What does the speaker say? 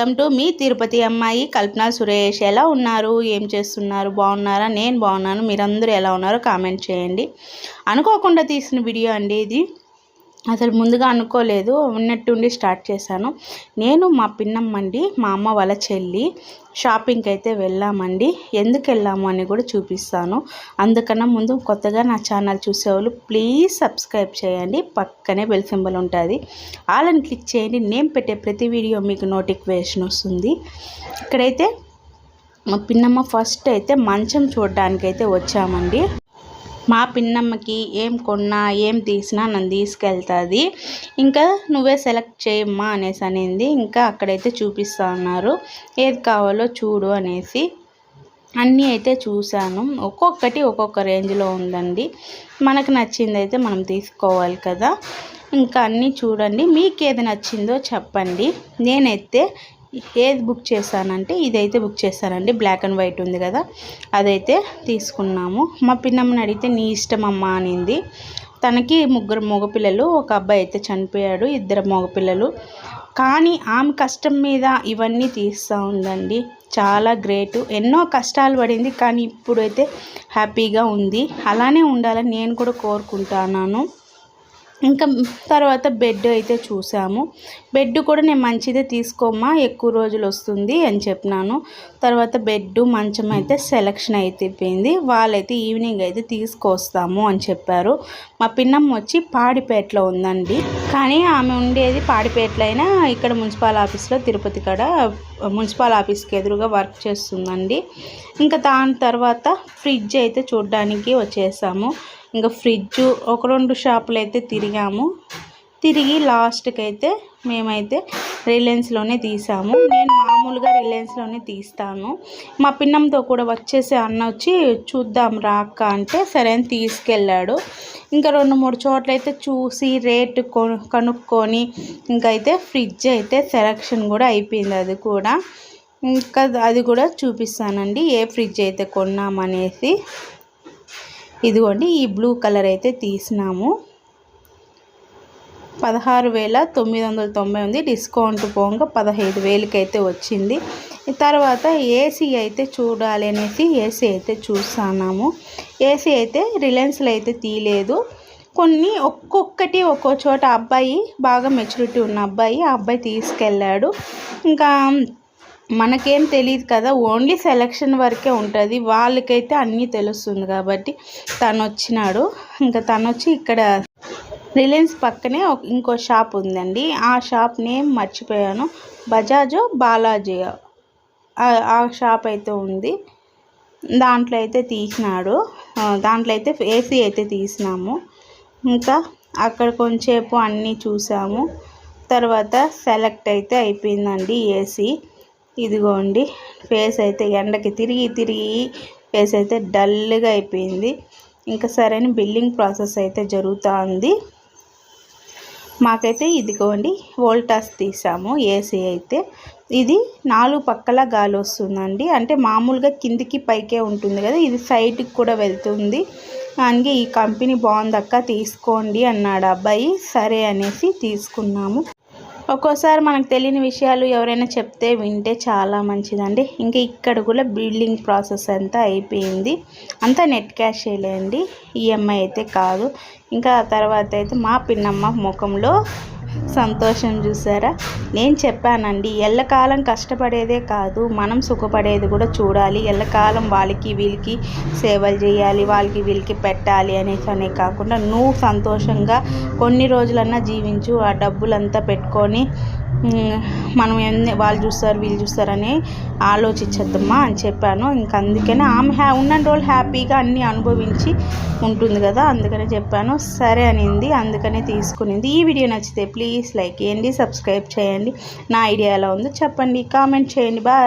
Welcome to me Tirupati అమ్మాయి కల్పన సురేష్. ఎలా ఉన్నారు? ఏం చేస్తున్నారు? బాగున్నారా? నేను బాగున్నాను. మీరందరూ ఎలా ఉన్నారో కామెంట్ చేయండి. అనుకోకుండా తీసిన వీడియో అండి ఇది. అసలు ముందుగా అనుకోలేదు ఉన్నట్టుండి స్టార్ట్ చేశాను. నేను మా పిన్నమ్మండి మా అమ్మ వాళ్ళ చెల్లి షాపింగ్కి అయితే వెళ్ళామండి. ఎందుకు వెళ్ళాము అని కూడా చూపిస్తాను. అందుకన్నా ముందు కొత్తగా నా ఛానల్ చూసేవాళ్ళు ప్లీజ్ సబ్స్క్రైబ్ చేయండి. పక్కనే బెల్ సింబల్ ఉంటుంది. ఆలని క్లిక్ చేయండి. నేను పెట్టే ప్రతి వీడియో మీకు నోటిఫికేషన్ వస్తుంది. ఇక్కడైతే మా పిన్నమ్మ ఫస్ట్ అయితే మంచం చూడడానికి అయితే వచ్చామండి. మా పిన్నమ్మకి ఏం కొన్నా ఏం తీసినా నన్ను తీసుకెళ్తుంది. ఇంకా నువ్వే సెలెక్ట్ చేయమ్మా అనేసి అనింది. ఇంకా అక్కడైతే చూపిస్తా ఉన్నారు ఏది కావాలో చూడు అనేసి అన్నీ అయితే చూశాను. ఒక్కొక్కటి ఒక్కొక్క రేంజ్లో ఉందండి. మనకు నచ్చింది అయితే మనం తీసుకోవాలి కదా. ఇంకా అన్నీ చూడండి. మీకు ఏది నచ్చిందో చెప్పండి. నేనైతే ఏది బుక్ చేశానంటే ఇదైతే బుక్ చేశానండి బ్లాక్ అండ్ వైట్ ఉంది కదా అదైతే తీసుకున్నాము. మా పిన్నమ్మని అడిగితే నీ ఇష్టం అమ్మా అనింది. తనకి ముగ్గురు మగపిల్లలు ఒక అబ్బాయి అయితే చనిపోయాడు ఇద్దరు మగపిల్లలు. కానీ ఆమె కష్టం మీద ఇవన్నీ తీస్తూ ఉందండి. చాలా గ్రేటు. ఎన్నో కష్టాలు పడింది కానీ ఇప్పుడైతే హ్యాపీగా ఉంది. అలానే ఉండాలని నేను కూడా కోరుకుంటున్నాను. ఇంకా తర్వాత బెడ్ అయితే చూసాము. బెడ్ కూడా నేను మంచిదే తీసుకోమ్మా ఎక్కువ రోజులు వస్తుంది అని చెప్పినాను. తర్వాత బెడ్ మంచం అయితే సెలక్షన్ అయిపోయింది. వాళ్ళైతే ఈవినింగ్ అయితే తీసుకొస్తాము అని చెప్పారు. మా పిన్నమ్మ వచ్చి పాడిపేటలో ఉందండి. కానీ ఆమె ఉండేది పాడిపేటలో అయినా ఇక్కడ మున్సిపల్ ఆఫీస్లో తిరుపతి కాడ మున్సిపల్ ఆఫీస్కి ఎదురుగా వర్క్ చేస్తుందండి. ఇంకా దాని తర్వాత ఫ్రిడ్జ్ అయితే చూడడానికి వచ్చేసాము. ఇంకా ఫ్రిడ్జ్ ఒక రెండు షాపులు అయితే తిరిగాము. తిరిగి లాస్ట్కి అయితే మేమైతే రిలయన్స్లోనే తీసాము. నేను మామూలుగా రిలయన్స్లోనే తీస్తాను. మా పిన్నంతో కూడా వచ్చేసి అన్న వచ్చి చూద్దాం రాక్క అంటే సరే అని తీసుకెళ్ళాడు. ఇంకా రెండు మూడు చోట్ల అయితే చూసి రేటు కనుక్కొని ఇంకైతే ఫ్రిడ్జ్ అయితే సెలక్షన్ కూడా అయిపోయింది అది కూడా. ఇంకా అది కూడా చూపిస్తానండి ఏ ఫ్రిడ్జ్ అయితే కొన్నామనేసి. ఇదిగోండి ఈ బ్లూ కలర్ అయితే తీసినాము. పదహారు వేల తొమ్మిది వందల తొంభై ఉంది డిస్కౌంట్ పోగా పదహైదు వేలకైతే వచ్చింది. తర్వాత ఏసీ అయితే చూడాలి అనేసి ఏసీ అయితే చూస్తున్నాము. ఏసీ అయితే రిలయన్స్లో అయితే తీయలేదు. కొన్ని ఒక్కొక్కటి ఒక్కో చోట అబ్బాయి బాగా మెచ్యూరిటీ ఉన్న అబ్బాయి ఆ అబ్బాయి తీసుకెళ్ళాడు. ఇంకా మనకేం తెలియదు కదా ఓన్లీ సెలక్షన్ వరకే ఉంటుంది. వాళ్ళకైతే అన్నీ తెలుస్తుంది కాబట్టి తను వచ్చినాడు ఇంకా తను వచ్చి ఇక్కడ రిలయన్స్ పక్కనే ఇంకో షాప్ ఉందండి. ఆ షాప్ నేమ్ మర్చిపోయాను. బజాజో బాలాజీ ఆ షాప్ అయితే ఉంది. దాంట్లో అయితే తీసినాడు. దాంట్లో అయితే ఏసీ అయితే తీసినాము. ఇంకా అక్కడ కొంచెంసేపు అన్నీ చూసాము. తర్వాత సెలెక్ట్ అయితే అయిపోయిందండి ఏసీ. ఇదిగోండి ఫేస్ అయితే ఎండకి తిరిగి తిరిగి ఫేస్ అయితే డల్గా అయిపోయింది. ఇంకా సరైన బిల్లింగ్ ప్రాసెస్ అయితే జరుగుతూ ఉంది మాకైతే ఇదిగోండి వోల్టాస్ తీసాము ఏసీ అయితే. ఇది నాలుగు పక్కల గాలి వస్తుందండి. అంటే మామూలుగా కిందికి పైకే ఉంటుంది కదా ఇది సైడ్కి కూడా వెళ్తుంది. అందుకే ఈ కంపెనీ బాగుందక్క తీసుకోండి అన్నాడు అబ్బాయి. సరే అనేసి తీసుకున్నాము. ఒక్కోసారి మనకు తెలియని విషయాలు ఎవరైనా చెప్తే వింటే చాలా మంచిదండి. ఇంకా ఇక్కడ కూడా బిల్డింగ్ ప్రాసెస్ అంతా అయిపోయింది. అంతా నెట్ క్యాష్ చేయలేండి ఈఎంఐ అయితే కాదు. ఇంకా తర్వాత అయితే మా పిన్నమ్మ ముఖంలో సంతోషం చూసారా? నేను చెప్పానండి ఎల్లకాలం కష్టపడేదే కాదు మనం సుఖపడేది కూడా చూడాలి. ఎల్లకాలం వాళ్ళకి వీళ్ళకి సేవలు చేయాలి వాళ్ళకి వీళ్ళకి పెట్టాలి అనేసి అనే కాకుండా నువ్వు సంతోషంగా కొన్ని రోజులన్నా జీవించు ఆ డబ్బులంతా పెట్టుకొని మనం ఎన్ని వాళ్ళు చూస్తారు వీళ్ళు చూస్తారని ఆలోచించద్దమ్మా అని చెప్పాను. ఇంక అందుకనే ఆమె హ్యా ఉన్న రోజులు హ్యాపీగా అన్నీ అనుభవించి ఉంటుంది కదా అందుకనే చెప్పాను. సరే అనింది అందుకనే తీసుకునింది. ఈ వీడియో నచ్చితే ప్లీజ్ లైక్ చేయండి సబ్స్క్రైబ్ చేయండి. నా ఐడియా ఎలా ఉందో చెప్పండి కామెంట్ చేయండి. బాయ్.